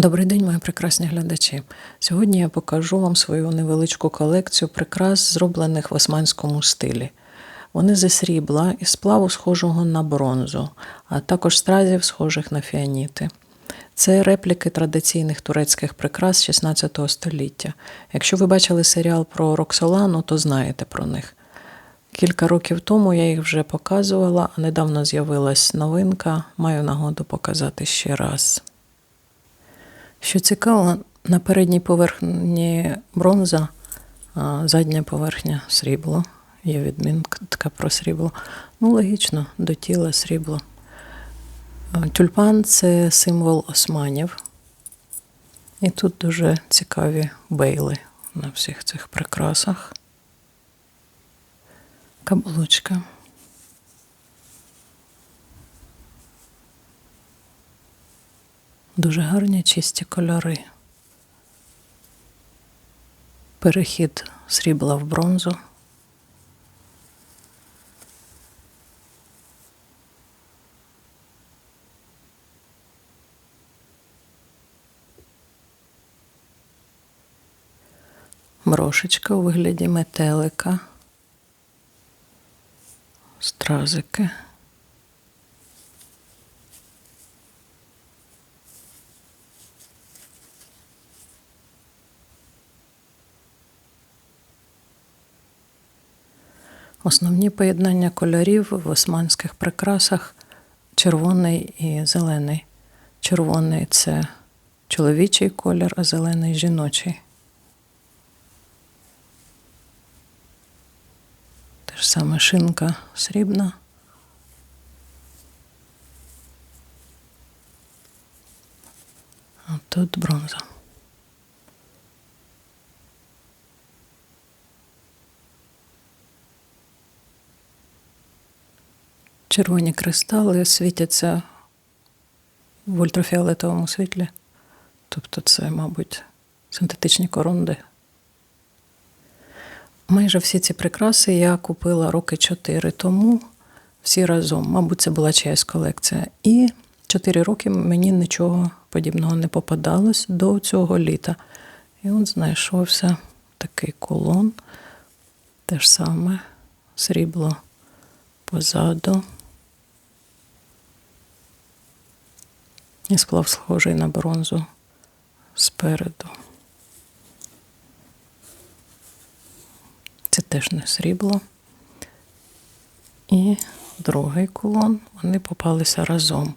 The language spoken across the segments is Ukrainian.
Добрий день, мої прекрасні глядачі. Сьогодні я покажу вам свою невеличку колекцію прикрас, зроблених в османському стилі. Вони зі срібла і сплаву схожого на бронзу, а також стразів, схожих на фіаніти. Це репліки традиційних турецьких прикрас 16 століття. Якщо ви бачили серіал про Роксолану, то знаєте про них. Кілька років тому я їх вже показувала, а недавно з'явилась новинка. Маю нагоду показати ще раз. Що цікаво, на передній поверхні бронза, а задня поверхня срібло. Є відмінка про срібло. Ну, логічно, до тіла срібло. Тюльпан це символ османів. І тут дуже цікаві бейли на всіх цих прикрасах. Каблучка. Дуже гарні чисті кольори. Перехід срібла в бронзу. Брошечка у вигляді метелика. Стразики. Основні поєднання кольорів в османських прикрасах червоний і зелений. Червоний це чоловічий колір, а зелений жіночий. Те ж саме шинка срібна. А тут бронза. Червоні кристали світяться в ультрафіолетовому світлі. Тобто це, мабуть, синтетичні коронди. Майже всі ці прикраси я купила роки чотири тому, всі разом. Мабуть, це була чиясь колекція. І чотири роки мені нічого подібного не попадалось до цього літа. І от знайшовся такий колон, те ж саме срібло позаду. Сплав схожий на бронзу спереду. Це теж не срібло. І другий кулон, вони попалися разом.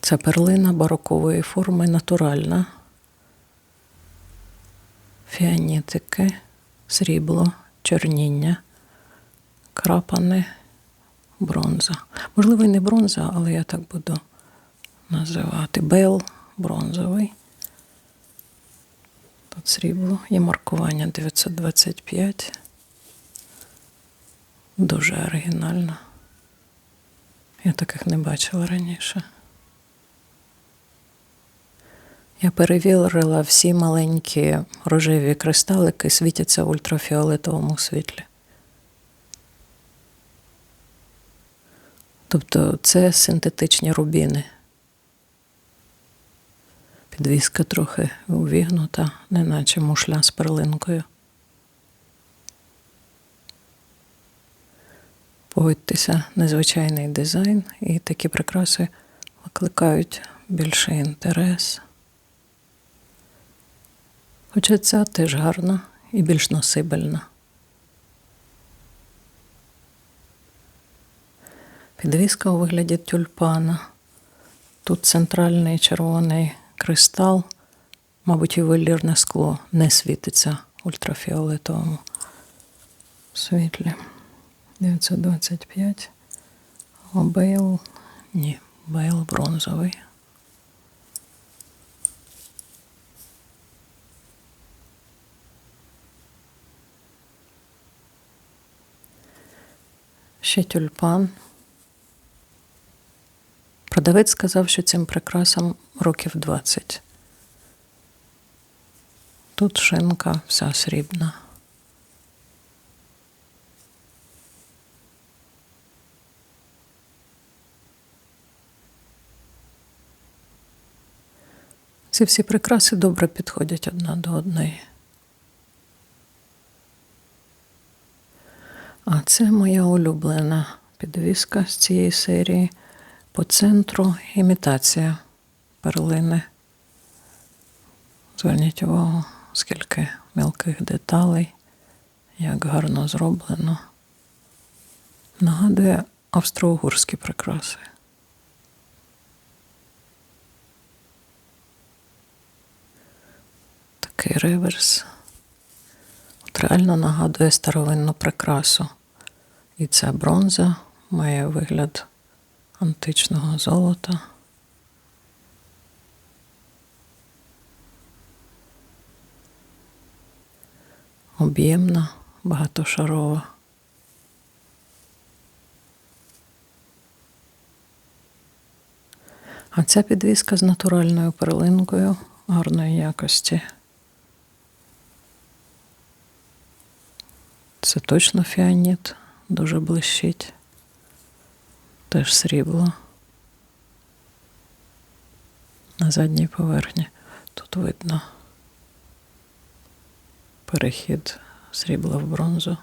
Це перлина барокової форми натуральна. Фіанітики, срібло, чорніння, крапани, бронза. Можливо, і не бронза, але я так буду називати. Бел бронзовий. Тут срібло є маркування 925. Дуже оригінально. Я таких не бачила раніше. Я перевірила всі маленькі рожеві кристалики світяться в ультрафіолетовому світлі. Тобто це синтетичні рубіни. Підвіска трохи увігнута, неначе мушля з перлинкою. Погодьтеся, незвичайний дизайн, і такі прикраси викликають більший інтерес. Хоча ця теж гарна і більш носибельна. Підвіска у вигляді тюльпана. Тут центральний червоний кристал, мабуть, ювелірне скло не світиться ультрафіолетовому світлі. 925. А бейл, ні, бейл бронзовий. Ще тюльпан. Продавець сказав, що цим прикрасам років 20. Тут шинка вся срібна. Ці всі прикраси добре підходять одна до одної. А це моя улюблена підвіска з цієї серії. По центру імітація перлини. Зверніть увагу, скільки мілких деталей, як гарно зроблено. Нагадує австро-угорські прикраси. Такий реверс. От реально нагадує старовинну прикрасу. І ця бронза має вигляд античного золота. Об'ємна, багатошарова. А ця підвіска з натуральною перлинкою гарної якості. Це точно фіаніт, дуже блищить. Теж срібло. На задній поверхні тут видно перехід срібла в бронзу.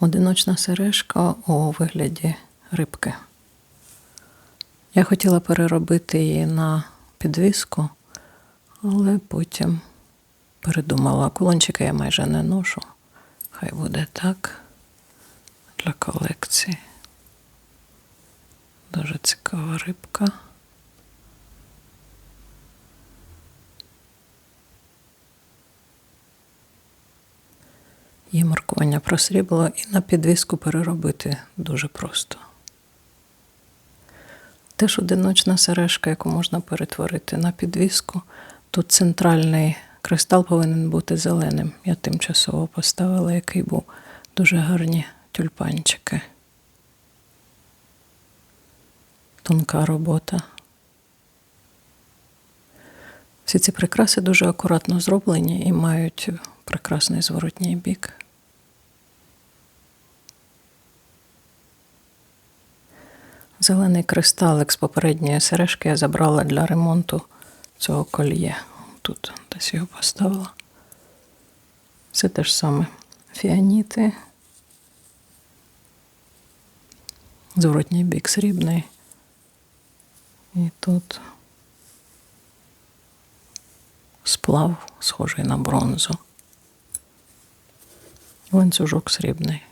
Одиночна сережка у вигляді рибки. Я хотіла переробити її на підвіску, але потім передумала. Кулончики я майже не ношу. Хай буде так для колекції. Дуже цікава рибка. Є маркування про срібло і на підвіску переробити дуже просто. Теж одиночна сережка, яку можна перетворити на підвіску. Тут центральний кристал повинен бути зеленим. Я тимчасово поставила, який був дуже гарні тюльпанчики. Тонка робота. Всі ці прикраси дуже акуратно зроблені і мають прекрасний зворотній бік. Зелений кристалик з попередньої сережки я забрала для ремонту цього кольє. Тут десь його поставила. Це те ж саме фіаніти. Зворотній бік срібний. І тут сплав, схожий на бронзу. Ланцюжок срібний.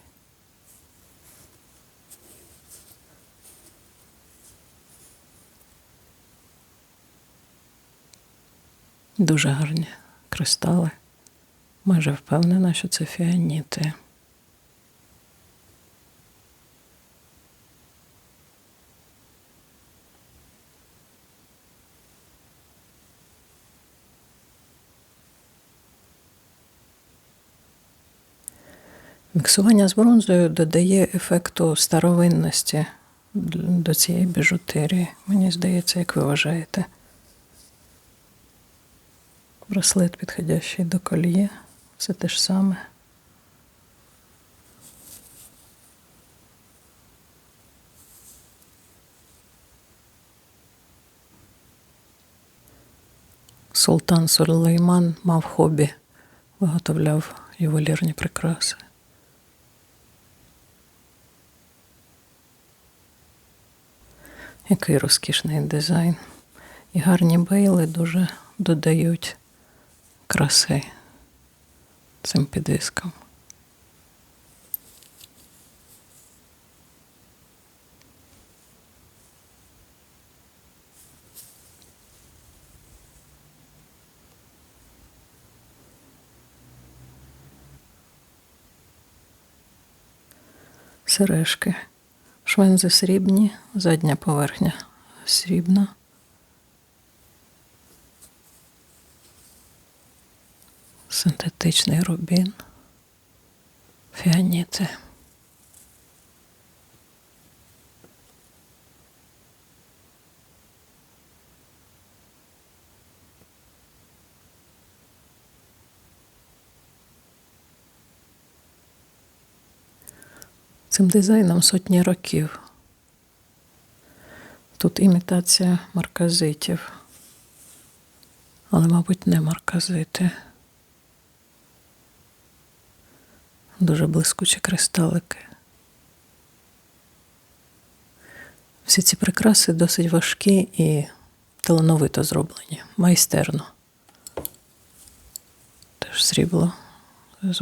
Дуже гарні кристали. Майже впевнена, що це фіаніти. Міксування з бронзою додає ефекту старовинності до цієї біжутерії. Мені здається, як ви вважаєте. Браслет підходящий до кольє. Все те ж саме. Султан Сулейман мав хобі, виготовляв ювелірні прикраси. Який розкішний дизайн. І гарні бейли дуже додають краси цим підвіскам. Сережки. Швензи срібні, задня поверхня срібна. Синтетичний рубін, фіаніти. Цим дизайном сотні років. Тут імітація марказитів. Але, мабуть, не марказити. Дуже блискучі кристалики. Всі ці прикраси досить важкі і талановито зроблені, майстерно. Теж срібло з.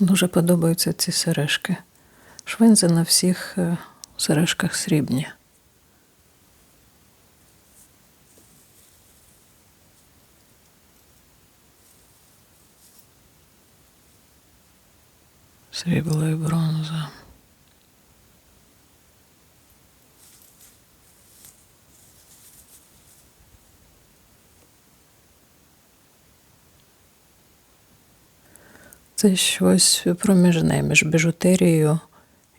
Дуже подобаються ці сережки. Швензи на всіх е, сережках срібні. Срібло і бронза. Це щось проміжне між біжутерією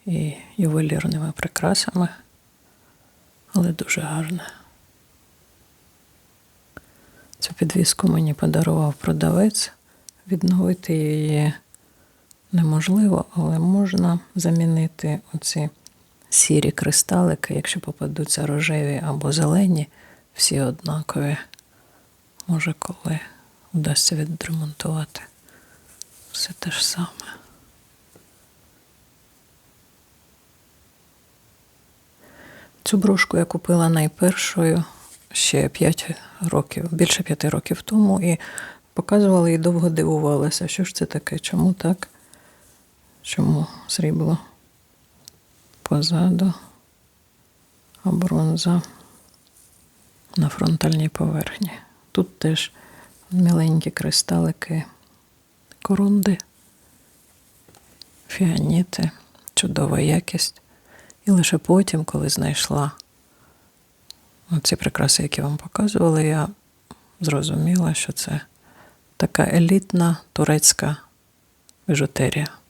і ювелірними прикрасами, але дуже гарне. Цю підвіску мені подарував продавець. Відновити її неможливо, але можна замінити оці сірі кристалики, якщо попадуться рожеві або зелені, всі однакові. Може, коли вдасться відремонтувати. Все те ж саме. Цю брошку я купила найпершою ще 5 років, більше 5 років тому, і показувала і довго дивувалася, що ж це таке, чому так, чому срібло позаду, а бронза на фронтальній поверхні. Тут теж міленькі кристалики корунди, фіаніти, чудова якість. І лише потім, коли знайшла ці прикраси, які вам показували, я зрозуміла, що це така елітна турецька біжутерія.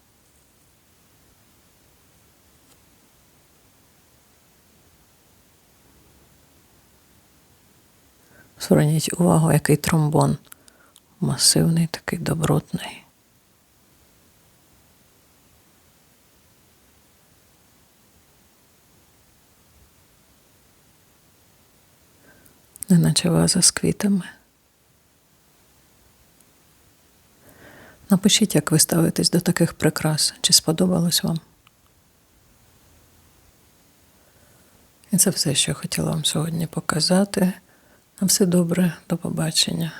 Зверніть увагу, який тромбон. Масивний, такий добротний. Неначе ваза з квітами. Напишіть, як ви ставитесь до таких прикрас, чи сподобалось вам. І це все, що я хотіла вам сьогодні показати. Все добре, до побачення.